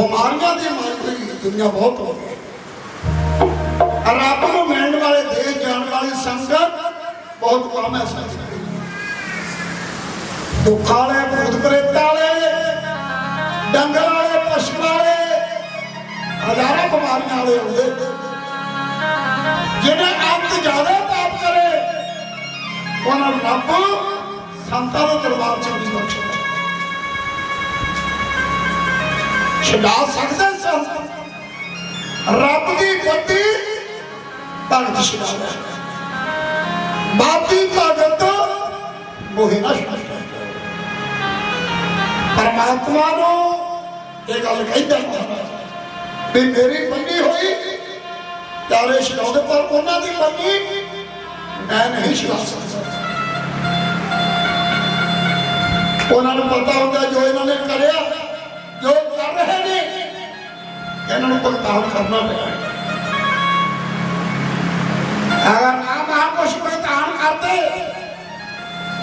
ਬਿਮਾਰੀਆਂ ਦੀ ਮਾਰੀ ਦੁਨੀਆ ਬਹੁਤ ਹੋ ਗਈ। ਰੱਬ ਨੂੰ ਮਿਲਣ ਵਾਲੇ, ਦੇ ਜਾਣ ਵਾਲੀ ਸੰਗਤ ਬਹੁਤ ਕਮ ਹੈ ਸੰਗਤ ਦੁੱਖ ਵਾਲੇ, ਭੂਤ ਪ੍ਰੇਤ ਵਾਲੇ, ਡੰਗਰ ਵਾਲੇ ਪਸ਼ੂ ਵਾਲੇ, ਹਜ਼ਾਰਾਂ ਬਿਮਾਰੀਆਂ ਵਾਲੇ ਹੁੰਦੇ। ਜਿਹੜੇ ਅੰਤ ਜ਼ਿਆਦਾ ਪਾਪ ਕਰੇ, ਉਹਨਾਂ ਰੱਬ ਸੰਤਾਂ ਦੇ ਦਰਬਾਰ ਚ ਨਹੀਂ ਛਡਾ ਸਕਦੇ ਸਨ। ਰੱਬ ਦੀ ਗੱਦੀ ਭਗਤ ਛਡਾ ਬਾਤੀ ਭਗਤ ਮੋਹਿ ਨਾ ਛਡਾ ਪਰਮਾਤਮਾ ਨੂੰ ਇਹ ਗੱਲ ਕਹਿੰਦਾ ਵੀ ਮੇਰੀ ਬੰਦੀ ਹੋਈ, ਪਿਆਰੇ ਛਡਾਉਂਦੇ, ਪਰ ਉਹਨਾਂ ਦੀ ਬੰਦੀ ਮੈਂ ਨਹੀਂ ਛਡਾ ਸਕਦਾ। ਉਹਨਾਂ ਨੂੰ ਪਤਾ ਹੁੰਦਾ ਜੋ ਇਹਨਾਂ ਨੇ ਕਰਿਆ, ਜੋ ਰਹੇ ਨੇ। ਇਹਨਾਂ ਨੂੰ ਭੁਗਤਾਨ ਕਰਨਾ ਪਿਆ ਅਗਰ ਨਾ ਮਹਾਂਪੁਰਸ਼ ਭੁਗਤਾਨ ਕਰਦੇ,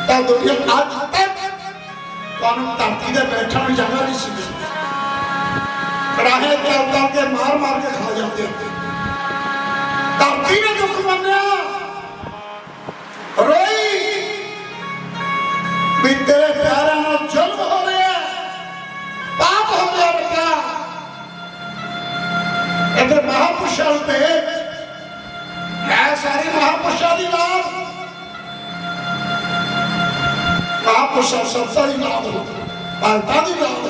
ਤਾਂ ਦੁਨੀਆ ਅੱਜ ਤੱਕ ਤੁਹਾਨੂੰ ਧਰਤੀ ਤੇ ਬੈਠਣ ਨੂੰ ਜਗ੍ਹਾ ਨਹੀਂ ਸੀ ਕੜਾਹੇ ਤੇ ਉਤਾਰ ਕੇ ਮਾਰ ਮਾਰ ਕੇ ਖਾ ਜਾਂਦੇ ਧਰਤੀ ਨੇ ਦੁੱਖ ਮੰਨਿਆ। ਰੋਈ ਵੀ ਤੇਰੇ ਇਹਦੇ ਮਹਾਪੁਰਸ਼ਾਂ ਤੇ ਹੈ ਸਾਰੀ ਮਹਾਪੁਰਸ਼ਾਂ ਦੀ ਲਾਭ ਮਹਾਪੁਰਸ਼ਾਂ ਸੰਸਾਂ ਦੀ ਲਾਭ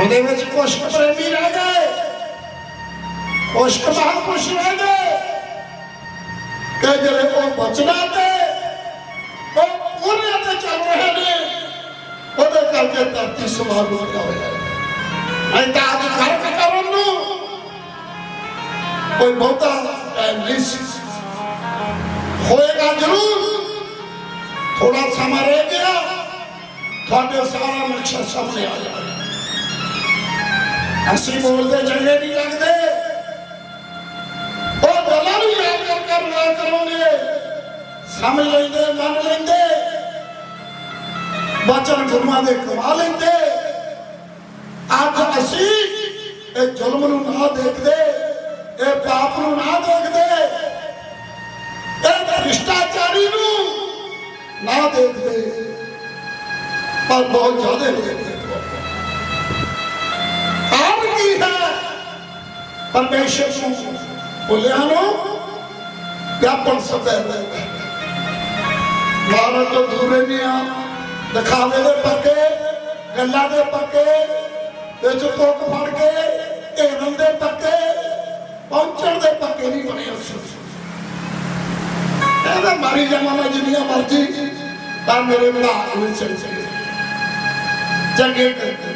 ਉਹਦੇ ਵਿੱਚ ਕੁਛ ਪ੍ਰੇਮੀ ਰਹਿ ਗਏ। ਕੁਛ ਕੁ ਮਹਾਂਪੁਰਸ਼ ਰਹਿ ਗਏ। ਕਿ ਜਿਹੜੇ ਉਹ ਬਚਨਾ ਤੇ ਉਹ ਪੂਰੇ ਤੇ ਚੱਲ ਰਹੇ ਨੇ। ਉਹਦੇ ਕਰਕੇ ਧਰਤੀ ਸਮਾਨ ਹੋ ਗਿਆ ਹੋਇਆ ਹੈ। ਤਾਂ ਅੱਜ ਕਰ ਕਰਨ ਨੂੰ ਕੋਈ ਬਹੁਤਾ ਟਾਈਮ ਨਹੀਂ ਹੋਏਗਾ ਜ਼ਰੂਰ। ਥੋੜਾ ਸਮਾਂ ਰਹਿ ਗਿਆ। ਤੁਹਾਡੇ ਸਾਰਾ ਮਕਸਦ ਸਾਹਮਣੇ ਆ ਜਾਏਗਾ ਅਸੀਂ ਬੋਲਦੇ ਚੰਗੇ ਨਹੀਂ ਲੱਗਦੇ। ਉਹ ਗੱਲਾਂ ਨੂੰ ਯਾਦ ਕਰ ਕਰ ਰਿਹਾ ਕਰੋਗੇ। ਸਮਝ ਲੈਂਦੇ, ਮੰਨ ਲੈਂਦੇ। ਬਚਨ ਗੁਰਮਾਂ ਦੇ ਕਮਾ ਲੈਂਦੇ। ਅੱਜ ਅਸੀਂ ਇਹ ਜ਼ੁਲਮ ਨੂੰ ਨਾ ਦੇਖਦੇ, ਇਹ ਪਾਪ ਨੂੰ ਨਾ ਦੇਖਦੇ। ਇਹ ਭ੍ਰਿਸ਼ਟਾਚਾਰੀ ਨੂੰ ਨਾ ਦੇਖਦੇ। ਪਰ ਬਹੁਤ ਜ਼ਿਆਦਾ ਦੇਖਦੇ ਕਾਰਨ ਹੈ। ਪਰਮੇਸ਼ਰ ਨੂੰ ਭੁੱਲਿਆ ਨੂੰ। ਵਿਆਪਨ ਸਭੈ ਮਾਰਨ ਤੋਂ ਦੂਰ ਨਹੀਂ ਆ। ਦਿਖਾਵੇ ਦੇ ਪੱਕੇ, ਗੱਲਾਂ ਦੇ ਪੱਕੇ ਵਿੱਚ ਤੁੱਕ ਫੜ ਕੇ ਘੇਰਨ ਦੇ ਪੱਕੇ, ਪਹੁੰਚਣ ਦੇ ਪੱਕੇ ਨਹੀਂ ਬਣੇ ਅਸੀਂ ਇਹਦਾ ਮਾਰੀ ਜਾਵਾਂ ਜਿੰਨੀਆਂ ਮਰਜ਼ੀ ਤਾਂ ਮੇਰੇ ਬਣਾ ਨੂੰ ਚੰਗੇ ਚੰਗੇ ਕਰਦੇ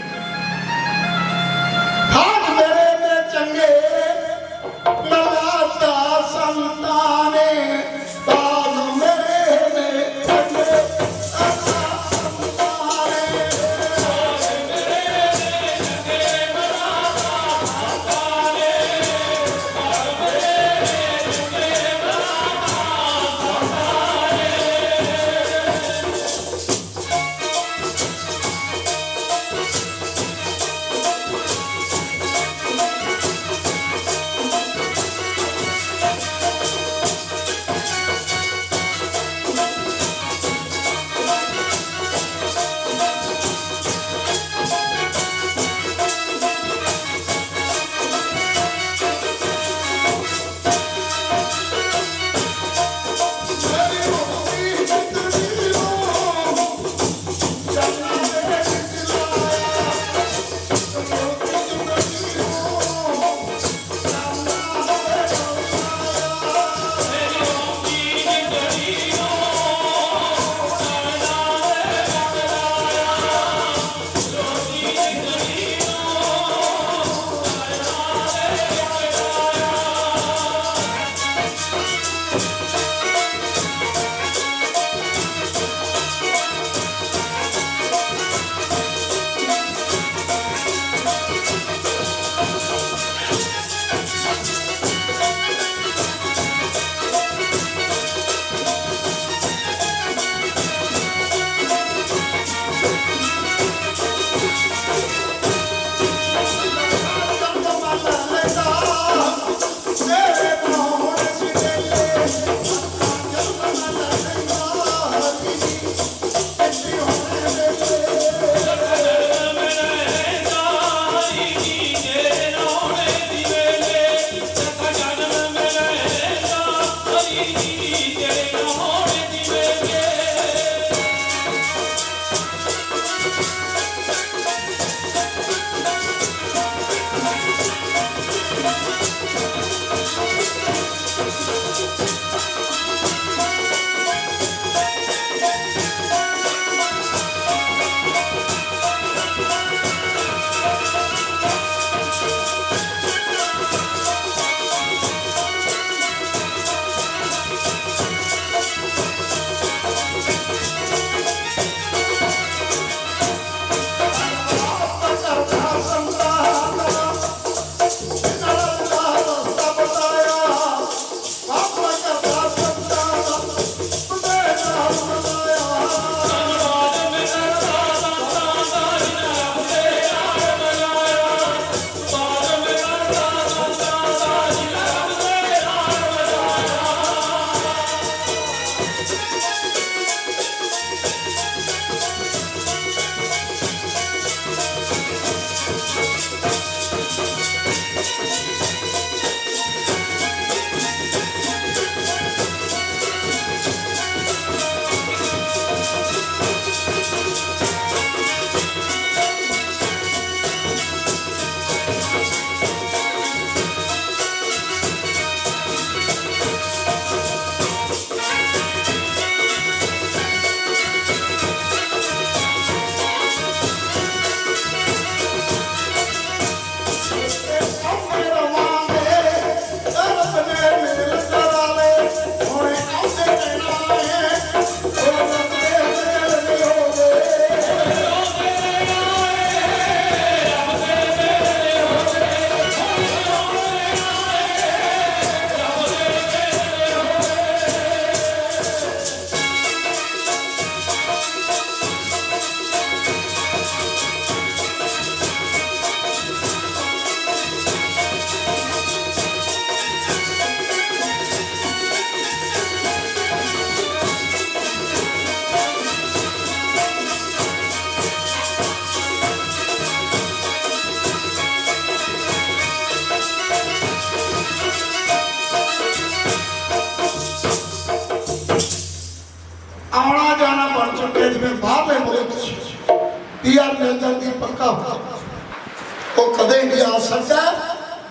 ਉਹ ਕਦੇ ਵੀ ਆ ਸਕਦਾ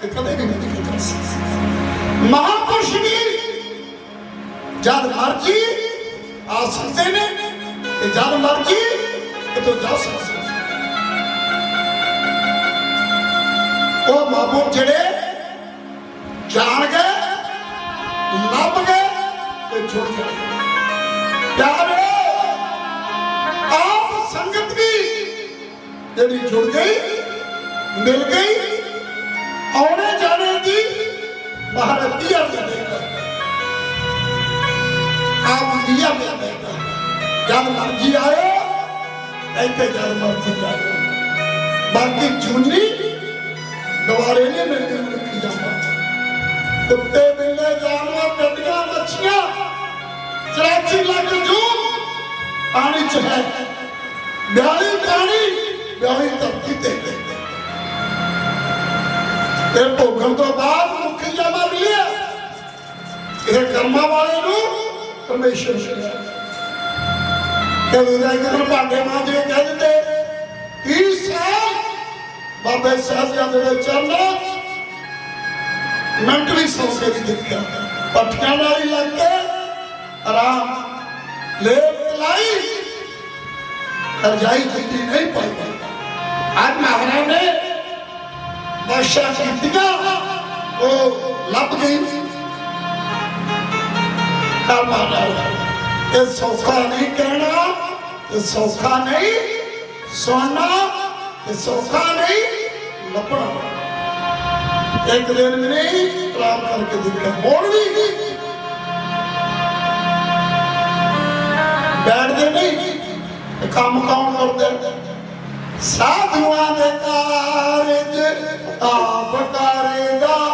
ਤੇ ਕਦੇ ਵੀ ਨਹੀਂ ਜਾ ਸਕਦਾ। ਮਹਾਪੁਰਸ਼ ਵੀ ਜਦ ਮਰਜ਼ੀ ਆ ਸਕਦੇ ਨੇ ਤੇ ਜਦ ਮਰਜ਼ੀ ਕਿਤੋਂ ਜਾ ਸਕਦੇ ਉਹ ਮਾਪੋ ਜਿਹੜੇ ਜਾਣ ਗਏ, ਲੱਭ ਗਏ ਤੇ ਜੁੜ ਗਏ। ਪਿਆਰੇ ਜਿਹੜੀ ਜੁੜ ਗਈ, ਮਿਲ ਗਈ, ਆਉਣੇ ਜਾਣੇ ਦੀ ਮਹਾਰਤੀ ਆ ਜਾਏਗਾ ਆਪ ਦੀਆ ਮਿਲੇਗਾ ਜਦ ਮਰਜ਼ੀ ਆਇਓ, ਇੱਥੇ ਜਦ ਮਰਜ਼ੀ ਜਾਇਓ। ਬਾਕੀ ਜੁਨੀ ਦੁਬਾਰੇ ਨਹੀਂ ਮਿਲਦੀ ਰੱਖੀ ਜਾਂਦਾ। ਕੁੱਤੇ ਬਿੱਲੇ, ਜਾਨਵਰ ਟੱਡੀਆਂ ਮੱਛੀਆਂ 84 ਲੱਖ ਜੂ, ਪਾਣੀ ਚ ਹੈ। ਬਿਆਲੀ ਪਾਣੀ ਬਿਆਲੀ ਧਰਤੀ ਤੇ। ਇਹ ਭੋਗਣ ਤੋਂ ਬਾਅਦ ਮੁੱਖ ਜਮਾ ਮਿਲਿਆ। ਇਹ ਕਰਮਾਂ ਵਾਲੇ ਨੂੰ ਪਰਮੇਸ਼ਰ ਮਿਲਿਆ। ਕਦੋਂ ਦਾ ਇੱਕ ਭਾਂਡੇ ਮਾਂਜੇ ਕਹਿ ਦਿੰਦੇ 30 ਸਾਲ ਬਾਬੇ ਸਾਹਿਬ ਦੇ ਚਰਨਾਂ। 'ਚ ਮਿੰਟ ਵੀ ਸੌ ਕੇ ਦਿੱਤਾ ਪੱਠਿਆਂ ਨਾਲ ਹੀ ਲੱਗ ਕੇ ਆਰਾਮ ਲੈ ਲਾਈ। ਰਜਾਈ ਜਿੱਤੀ ਨਹੀਂ ਪਾਈ। ਅੱਜ ਮਹਾਰਾਜ ਨੇ ਬਖਸ਼ਾ ਕੀਤੀਆਂ, ਉਹ ਲੱਭ ਗਈ। ਕਰਮਾ ਨਾਲ ਇਹ ਸੌਖਾ ਨਹੀਂ ਕਹਿਣਾ, ਇਹ ਸੌਖਾ ਨਹੀਂ ਸੁਣਨਾ, ਇਹ ਸੌਖਾ ਨਹੀਂ ਲੱਭਣਾ। ਇੱਕ ਦਿਨ ਵੀ ਨਹੀਂ ਪ੍ਰਾਪਤ ਕਰਕੇ ਦਿੱਤਾ, ਹੋਰ ਵੀ ਨਹੀਂ। ਬੈਠਦੇ ਨਹੀਂ, ਇਹ ਕੰਮ ਕੌਣ ਕਰਦੇ? ਸਾਧੂਆਂ ਦੇ ਕਾਰਜ ਆਪ ਕਰੇਗਾ।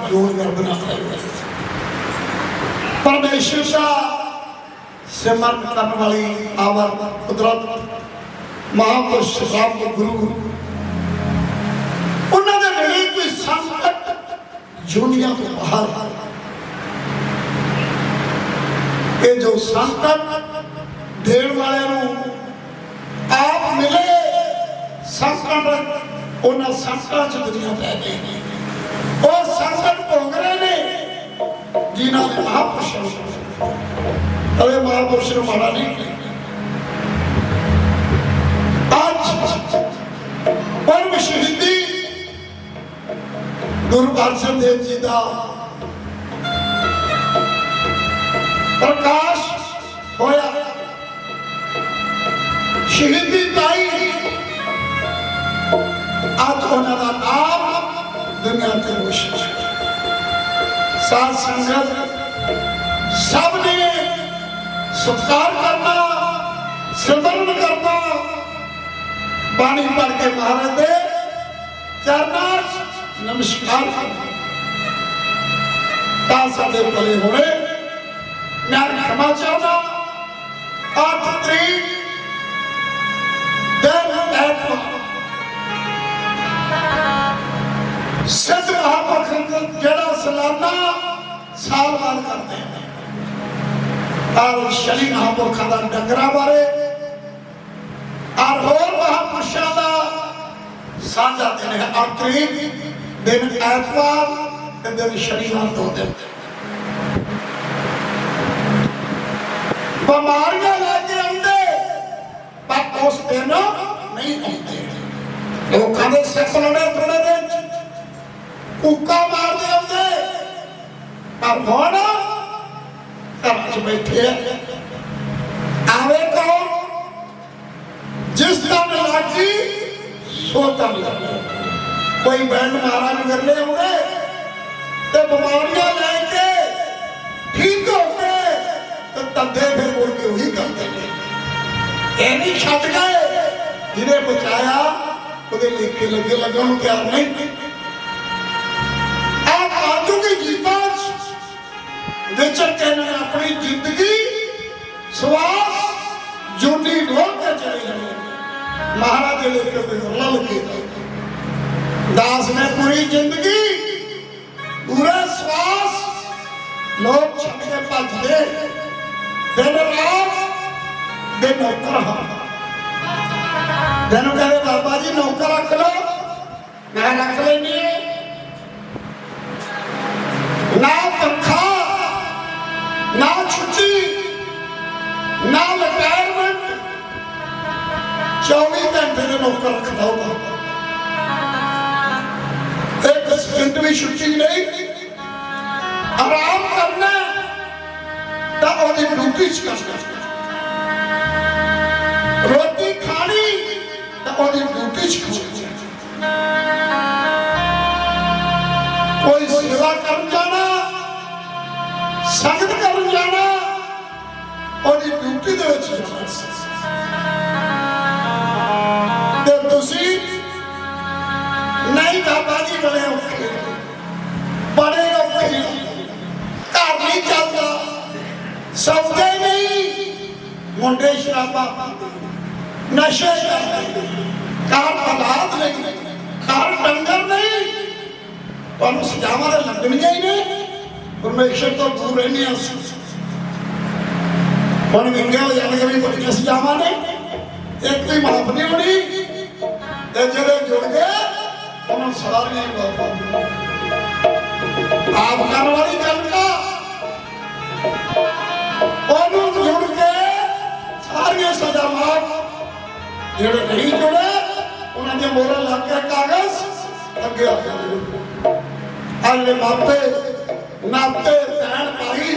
ਸੰਕਟ ਕਰ ਬਣਾਇਆ ਪਰਮੇਸ਼ਰ ਦਾ ਸਿਮਰਨ ਕਰਨ ਵਾਲੀ ਆਵਰ ਕੁਦਰਤ, ਮਹਾਪੁਰਸ਼ ਸਾਹਿਬ ਗੁਰੂ। ਉਹਨਾਂ ਦੇ ਨੇੜੇ ਕੋਈ ਸੰਕਟ ਦੁਨੀਆ ਤੋਂ ਬਾਹਰ ਇਹ ਜੋ ਸੰਕਟ ਦੇਣ ਵਾਲਿਆਂ ਨੂੰ ਆਪ ਮਿਲੇ, ਸੰਕਟ ਉਹਨਾਂ ਸੰਕਟਾਂ ਚ ਦੁਨੀਆ ਪੈ ਗਈ। ਜਿਨ੍ਹਾਂ ਨੇ ਮਹਾਪੁਰਸ਼ ਅਰੇ ਮਹਾਪੁਰਸ਼ ਨੂੰ ਮਾੜਾ ਨਹੀਂ ਅੱਜ ਪਰਮ ਸ਼ਹੀਦੀ ਗੁਰੂ ਅਰਜਨ ਦੇਵ ਜੀ ਦਾ ਪ੍ਰਕਾਸ਼ ਹੋਇਆ ਸ਼ਹੀਦੀ ਤਾਈ ਅੱਜ ਉਹਨਾਂ ਦਾ ਨਾਮ ਦੁਨੀਆ ਤੇ ਰੋਸ਼ਨ ਸਾਧ ਸੰਗਤ ਸਭ ਨੇ ਸਤਿਕਾਰ ਕਰਨਾ ਸਿਮਰਨ ਕਰਨਾ ਬਾਣੀ ਪੜ੍ਹ ਕੇ ਮਹਾਰਾਜ ਦੇ ਚਰਨਾਂ ਨਮਸਕਾਰ ਕਰਨਾ ਤਾਂ ਸਾਡੇ ਭਲੇ ਹੋਣੇ, ਮੈਂ ਖਮਾ ਚਾਹੁੰਦਾ, ਅੱਠ ਤਰੀਕ, ਦਿਨ ਐਤਵਾਰ ਸਿੱਧ ਮਹਾਪੁਰਖ ਜਿਹੜਾ ਸਲਾਨਾ ਸਾਲ ਬਾਅਦ ਕਰਦੇ ਨੇ। ਔਰ ਸ਼ਨੀ ਮਹਾਪੁਰਖਾਂ ਦਾ ਡੰਗਰਾਂ ਬਾਰੇ ਔਰ ਹੋਰ ਮਹਾਪੁਰਸ਼ਾਂ ਦਾ ਸਾਂਝਾ ਦਿਨ ਹੈ। ਔਰ ਦਿਨ ਐਤਵਾਰ ਤੇ ਦਿਨ ਸ਼ਨੀਵਾਰ ਦੋ ਦਿਨ। ਬਿਮਾਰੀਆਂ ਲੈ ਕੇ ਆਉਂਦੇ, ਪਰ ਉਸ ਦਿਨ ਨਹੀਂ ਆਉਂਦੇ। ਲੋਕਾਂ ਦੇ ਸਿੱਖ ਲੜੇ ਕੁੱਕਾ ਮਾਰਦੇ ਆਉਂਦੇ ਪਰ ਹੁਣ ਘਰ ਚ ਬੈਠੇ ਆਵੇ ਕੌਣ ਜਿਸ ਦਾ ਲੱਗੀ, ਸੋ ਤਮ ਕੋਈ ਬੈਂਡ ਮਾਰਾ ਨਹੀਂ ਕਰਨੇ ਆਉਂਦੇ ਤੇ ਬਿਮਾਰੀਆਂ ਲੈ ਕੇ ਠੀਕ ਹੋ ਕੇ ਤੇ ਤੱਦੇ ਫਿਰ ਮੁੜ ਕੇ ਉਹੀ ਕਰਦੇ ਨੇ ਇਹ ਨਹੀਂ ਛੱਡ ਗਏ, ਜਿਹਨੇ ਬਚਾਇਆ, ਉਹਦੇ ਲੇਖੇ ਲੱਗੇ ਲੱਗਣ ਨੂੰ ਤਿਆਰ ਨਹੀਂ। ਵਿਚਰ ਕੇ ਇਹਨਾਂ ਆਪਣੀ ਜ਼ਿੰਦਗੀ, ਸਵਾਸ, ਜੁਨੀ ਢੋਲ ਕੇ ਚਲੇ ਗਏ ਮਹਾਰਾਜ ਦੇ ਲੇਖੇ ਤੇ ਰਲ ਕੇ। ਦਾਸ ਨੇ ਪੂਰੀ ਜ਼ਿੰਦਗੀ ਪੂਰਾ ਸਵਾਸ ਲੋਕ ਛੱਡ ਕੇ ਭੱਜਦੇ। ਦਿਨ ਰਾਤ ਦੇ ਨੌਕਰ ਹਾਂ ਤੈਨੂੰ ਕਹਿੰਦੇ, ਬਾਬਾ ਜੀ, ਨੌਕਰ ਰੱਖ ਲਓ। ਮੈਂ ਰੱਖ ਲੈਣੀ ਛੁੱਟੀ ਨਾ ਰਿਟਾਇਰਮੈਂਟ 24 ਘੰਟੇ ਦੇ ਨੌਕਰ ਰੱਖਦਾ ਹੁੰਦਾ ਇੱਕ ਸਕਿੰਟ ਵੀ ਛੁੱਟੀ ਨਹੀਂ। ਆਰਾਮ ਕਰਨਾ ਤਾਂ ਉਹਦੀ ਡਿਊਟੀ ਚ ਕਰਨਾ ਰੋਟੀ ਖਾਣੀ, ਤਾਂ ਉਹਦੀ ਡਿਊਟੀ ਚ ਖਾਣੀ ਕੋਈ ਸੇਵਾ ਕਰਨ ਸਖਤ ਕਰਨ ਜਾਣਾ। ਉਹਦੀ ਡਿਊਟੀ ਦੇ ਵਿੱਚ ਤੇ ਤੁਸੀਂ ਨਹੀਂ ਬਾਬਾ ਜੀ ਬੜੇ ਔਖੇ ਬੜੇ ਔਖੇ ਘਰ ਨਹੀਂ ਚੱਲਦਾ। ਸੌਦੇ ਨਹੀਂ। ਮੁੰਡੇ ਸ਼ਰਾਬਾ ਨਸ਼ੇ ਕਰਦੇ। ਕਾਰ ਹਾਲਾਤ ਨਹੀਂ। ਕਾਰ ਡੰਗਰ ਨਹੀਂ। ਤੁਹਾਨੂੰ ਸਜ਼ਾਵਾਂ ਤਾਂ ਲੱਗਣੀਆਂ ਹੀ ਨੇ। ਪਰਮੇਸ਼ਰ ਤੋਂ ਦੂਰ ਰਹਿੰਦੇ ਹਾਂ ਅਸੀਂ। ਹੁਣ ਵਿੰਗੇ ਹੋ ਬੜੀਆਂ ਸਜ਼ਾਵਾਂ ਨੇ ਇੱਕ ਵੀ ਮਾਫ ਨਹੀਂ ਹੋਣੀ। ਤੇ ਜਿਹੜੇ ਜੁੜ ਗਏ, ਉਹਨਾਂ ਨੂੰ ਸਾਰੀਆਂ ਮਾਫ ਆਪ ਕਰਨ ਵਾਲੀ ਗੱਲ ਕਾ ਉਹਨੂੰ ਜੁੜ ਕੇ ਸਾਰੀਆਂ ਸਜ਼ਾ ਮਾਫ। ਜਿਹੜੇ ਨਹੀਂ ਜੁੜੇ, ਉਹਨਾਂ ਦੇ ਮੋਹਰਾਂ ਲੱਗ ਕੇ ਕਾਗਜ਼। ਅੱਗੇ ਆ ਜਾਂਦੇ ਆਲੇ ਮਾਪੇ ਨਾਤੇ ਭੈਣ ਭਾਈ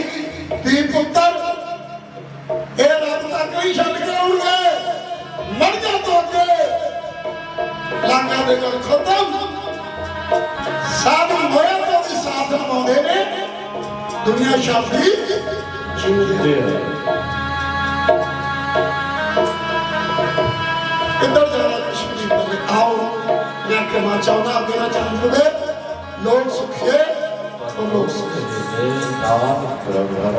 ਧੀ ਪੁੱਤਰ। ਇਹ ਰੱਬ ਤੱਕ ਨਹੀਂ ਛੱਡ ਕੇ ਆਉਣਗੇ ਮਰ ਜਾ ਤੋਂ ਅੱਗੇ। ਲਾਗਾ ਦੇ ਗੱਲ ਖਤਮ। ਸਾਧੂ ਹੋਇਆ ਤੋਂ ਵੀ ਸਾਥ ਨਿਭਾਉਂਦੇ ਨੇ। ਦੁਨੀਆ ਸ਼ਾਦੀ ਜਿਉਂਦੇ ਕਿੱਧਰ ਜਾਣਾ ਕਸ਼ਮੀਰ ਦੇ ਆਓ। ਕਹਿਣਾ ਚਾਹੁੰਦਾ ਅੱਗੇ ਨਾ ਚਾਹੁੰਦੇ ਲੋਕ ਸੁਖੇ ਉਹ ਲੋਕ ਸੁਖੇ ਨਾਮ ਪ੍ਰਭਰ